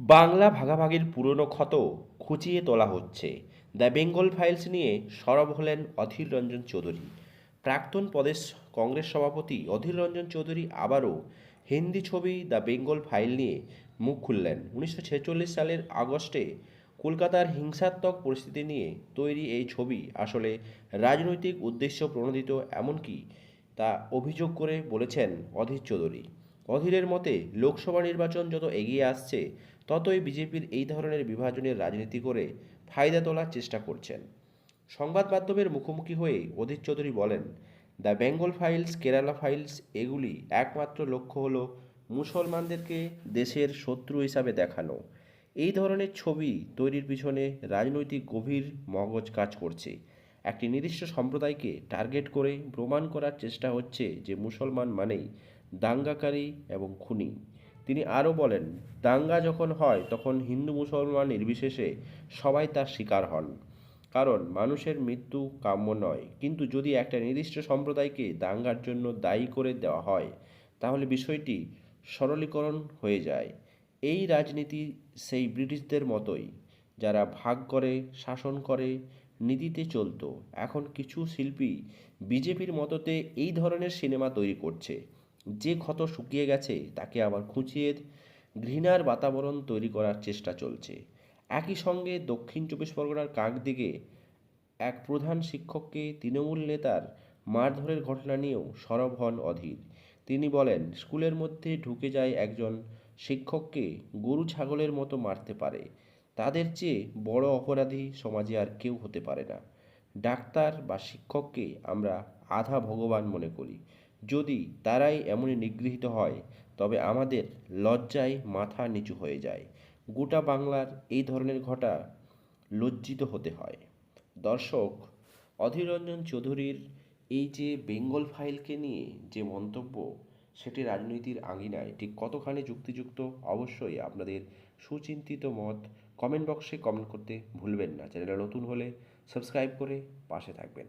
বাংলা ভাগাভাগির পুরনো ক্ষত খুঁচিয়ে তোলা হচ্ছে। দ্য বেঙ্গল ফাইলস নিয়ে সরব হলেন অধীর রঞ্জন চৌধুরী। প্রাক্তন প্রদেশ কংগ্রেস সভাপতি অধীর রঞ্জন চৌধুরী আবারও হিন্দি ছবি দ্য বেঙ্গল ফাইল নিয়ে মুখ খুললেন। উনিশশো ছেচল্লিশ সালের আগস্টে কলকাতার হিংসাত্মক পরিস্থিতি নিয়ে তৈরি এই ছবি আসলে রাজনৈতিক উদ্দেশ্য প্রণোদিত, এমনকি তা অভিযোগ করে বলেছেন অধীর চৌধুরী। অধীরের মতে লোকসভা নির্বাচন যত এগিয়ে আসছে, ততই বিজেপির এই ধরনের বিভাজনের রাজনীতি করে ফায়দা তোলার চেষ্টা করছেন। সংবাদ মাধ্যমের মুখোমুখি হয়ে অধীর চৌধুরী বলেন, the Bengal files, Kerala files এগুলি একমাত্র লক্ষ্য হল মুসলমানদেরকে দেশের শত্রু হিসাবে দেখানো। এই ধরনের ছবি তৈরির পিছনে রাজনৈতিক গভীর মগজ কাজ করছে। একটি নির্দিষ্ট সম্প্রদায়কে টার্গেট করে প্রমাণ করার চেষ্টা হচ্ছে যে মুসলমান মানেই দাঙ্গাকারী এবং খুনি। তিনি আরও বলেন, দাঙ্গা যখন হয়, তখন হিন্দু মুসলমান নির্বিশেষে সবাই তার শিকার হন। কারণ মানুষের মৃত্যু কাম্য নয়। কিন্তু যদি একটা নির্দিষ্ট সম্প্রদায়কে দাঙ্গার জন্য দায়ী করে দেওয়া হয়, তাহলে বিষয়টি সরলীকরণ হয়ে যায়। এই রাজনীতি সেই ব্রিটিশদের মতোই। যারা ভাগ করে, শাসন করে, নীতিতে চলতো। এখন কিছু শিল্পী বিজেপির মতোতে এই ধরনের সিনেমা তৈরি করছে। যে ক্ষত শুকিয়ে গেছে, তাকে আবার খুঁচিয়ে ঘৃণার বাতাবরণ তৈরি করার চেষ্টা চলছে। একই সঙ্গে দক্ষিণ চব্বিশ পরগনার কাকদিকে এক প্রধান শিক্ষককে তৃণমূল নেতার মারধরের ঘটনা নিয়েও সরব হন অধীর। তিনি বলেন, স্কুলের মধ্যে ঢুকে যায় একজন শিক্ষককে গরু ছাগলের মতো মারতে পারে। তাদের চেয়ে বড় অপরাধী সমাজে আর কেউ হতে পারে না। ডাক্তার বা শিক্ষককে আমরা আধা ভগবান মনে করি। যদি তারাই এমনই নিগৃহীত হয়, তবে আমাদের লজ্জায় মাথা নিচু হয়ে যায়। গোটা বাংলার এই ধরনের ঘটা লজ্জিত হতে হয়। দর্শক, অধীররঞ্জন চৌধুরীর এই যে বেঙ্গল ফাইলকে নিয়ে যে মন্তব্য, সেটি রাজনীতির আঙিনায় ঠিক কতখানি যুক্তিযুক্ত, অবশ্যই আপনাদের সুচিন্তিত মত কমেন্ট বক্সে কমেন্ট করতে ভুলবেন না। চ্যানেলটা নতুন হলে সাবস্ক্রাইব করে পাশে থাকবেন।